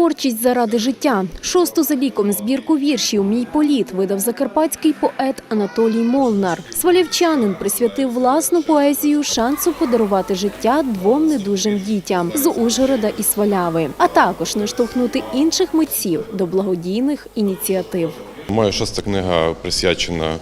Творчість заради життя. Шосту за ліком збірку віршів Мій політ видав закарпатський поет Анатолій Молнар. Свалівчанин присвятив власну поезію шансу подарувати життя двом недужим дітям з Ужгорода і Сваляви, а також наштовхнути інших митців до благодійних ініціатив. Моя шоста книга присвячена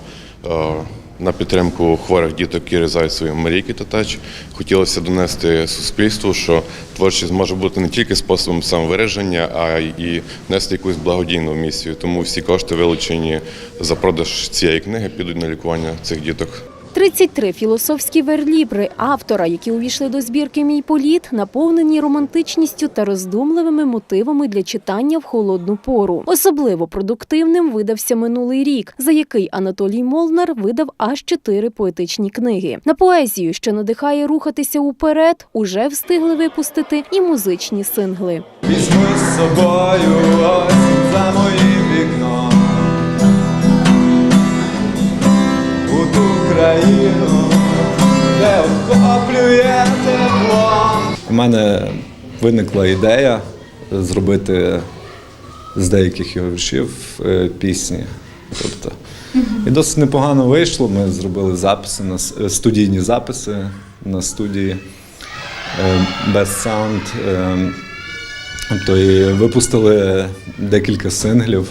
е, на підтримку хворих діток, які ризають свої мрійки та. Хотілося донести суспільству, що творчість може бути не тільки способом самовираження, а й нести якусь благодійну місію. Тому всі кошти, вилучені за продаж цієї книги, підуть на лікування цих діток. 33 філософські верлібри автора, які увійшли до збірки Мій політ, наповнені романтичністю та роздумливими мотивами для читання в холодну пору. Особливо продуктивним видався минулий рік, за який Анатолій Молнар видав аж чотири поетичні книги. На поезію, що надихає рухатися уперед, уже встигли випустити і музичні сингли. Візьми з собою осінь за моїм охоплює тепло. У мене виникла ідея зробити з деяких його віршів е, пісні. Тобто, і досить непогано вийшло. Ми зробили записи е, студійні записи на студії Best Sound. е, Тобто і випустили декілька синглів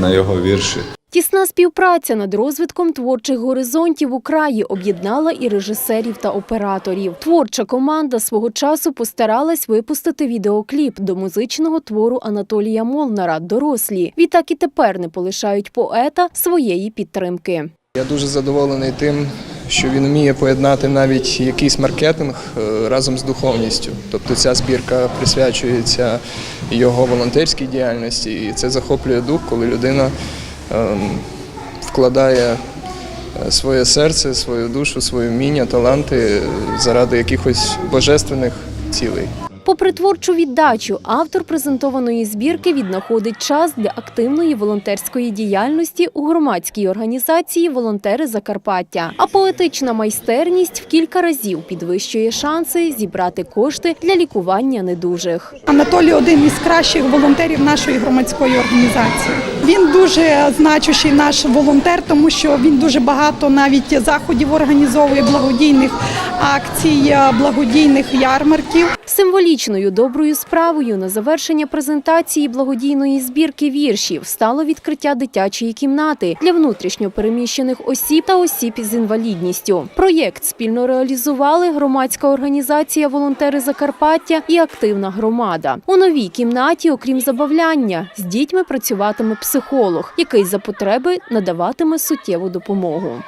на його вірші. Тісна співпраця над розвитком творчих горизонтів у краї об'єднала і режисерів та операторів. Творча команда свого часу постаралась випустити відеокліп до музичного твору Анатолія Молнара Дорослі. Відтак і тепер не полишають поета своєї підтримки. Я дуже задоволений тим, що він вміє поєднати навіть якийсь маркетинг е, разом з духовністю. Тобто ця збірка присвячується його волонтерській діяльності, і це захоплює дух, коли людина вкладає е, своє серце, свою душу, своє вміння, таланти заради якихось божественних цілей. Попри творчу віддачу, автор презентованої збірки віднаходить час для активної волонтерської діяльності у громадській організації Волонтери Закарпаття. А поетична майстерність в кілька разів підвищує шанси зібрати кошти для лікування недужих. Анатолій один із кращих волонтерів нашої громадської організації. Він дуже значущий наш волонтер, тому що він дуже багато навіть заходів організовує благодійних акцій, благодійних ярмарків. Символічною доброю справою на завершення презентації благодійної збірки віршів стало відкриття дитячої кімнати для внутрішньо переміщених осіб та осіб з інвалідністю. Проєкт спільно реалізували громадська організація Волонтери Закарпаття і активна громада. У новій кімнаті, окрім забавляння, з дітьми працюватиме психолог, який за потреби надаватиме суттєву допомогу.